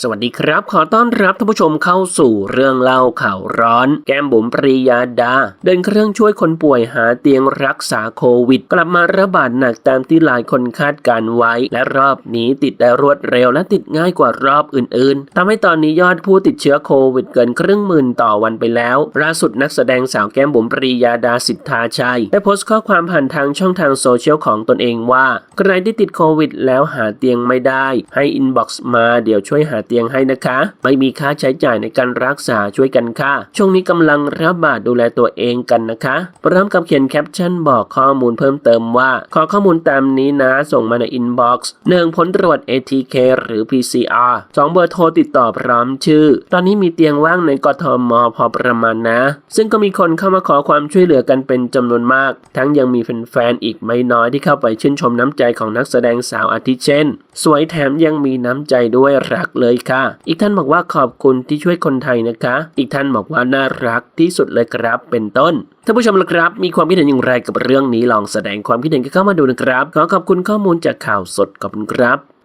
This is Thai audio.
สวัสดีครับ ขอต้อนรับท่านผู้ชมเข้าสู่เรื่องเล่าข่าวร้อน แก้มบุ๋มปรียาดา เดินเครื่องช่วยคนป่วยหาเตียงรักษาโควิด กลับมาระบาดหนักตามที่หลายคนคาดการไว้ และรอบนี้ติดได้รวดเร็วและติดง่ายกว่ารอบอื่นๆทำให้ตอนนี้ยอดผู้ติดเชื้อโควิดเกินครึ่งหมื่นต่อวันไปแล้วล่าสุดนักแสดงสาวแก้มบุ๋มปรียาดาสิทธาชัยได้โพสต์ข้อความผ่านทางช่องทางโซเชียลของตนเองว่าใครที่ติดโควิด แล้วหาเตียงไม่ได้ ให้อินบ็อกซ์มาเดี๋ยวช่วยหาเตียงให้นะคะ ไม่มีค่าใช้จ่ายในการรักษาช่วยกันค่ะ ช่วงนี้กำลังระบาดดูแลตัวเองกันนะคะพร้อมกับเขียนแคปชั่นบอกข้อมูลเพิ่มเติมว่า ขอข้อมูลตามนี้นะ ส่งมาในอินบ็อกซ์หนึ่งผลตรวจ ATK หรือ PCR สองเบอร์โทรติดต่อพร้อมชื่อ ตอนนี้มีเตียงว่างในกทมพอประมาณนะ ซึ่งก็มีคนเข้ามาขอความช่วยเหลือกันเป็นจำนวนมาก ทั้งยังมีแฟนๆอีกไม่น้อยที่เข้าไปชื่นชมน้ำใจของนักแสดงสาวอาทิเช่น สวยแถมยังมีน้ำใจด้วยรักเลยเลยค่ะ อีกท่านบอกว่าขอบคุณที่ช่วยคนไทยนะคะ อีกท่านบอกว่าน่ารักที่สุดเลยครับเป็นต้นท่านผู้ชมละครับ มีความคิดเห็นอย่างไรกับเรื่องนี้ลองแสดงความคิดเห็นกันเข้ามาดูนะครับ ขอขอบคุณข้อมูลจากข่าวสดขอบคุณครับ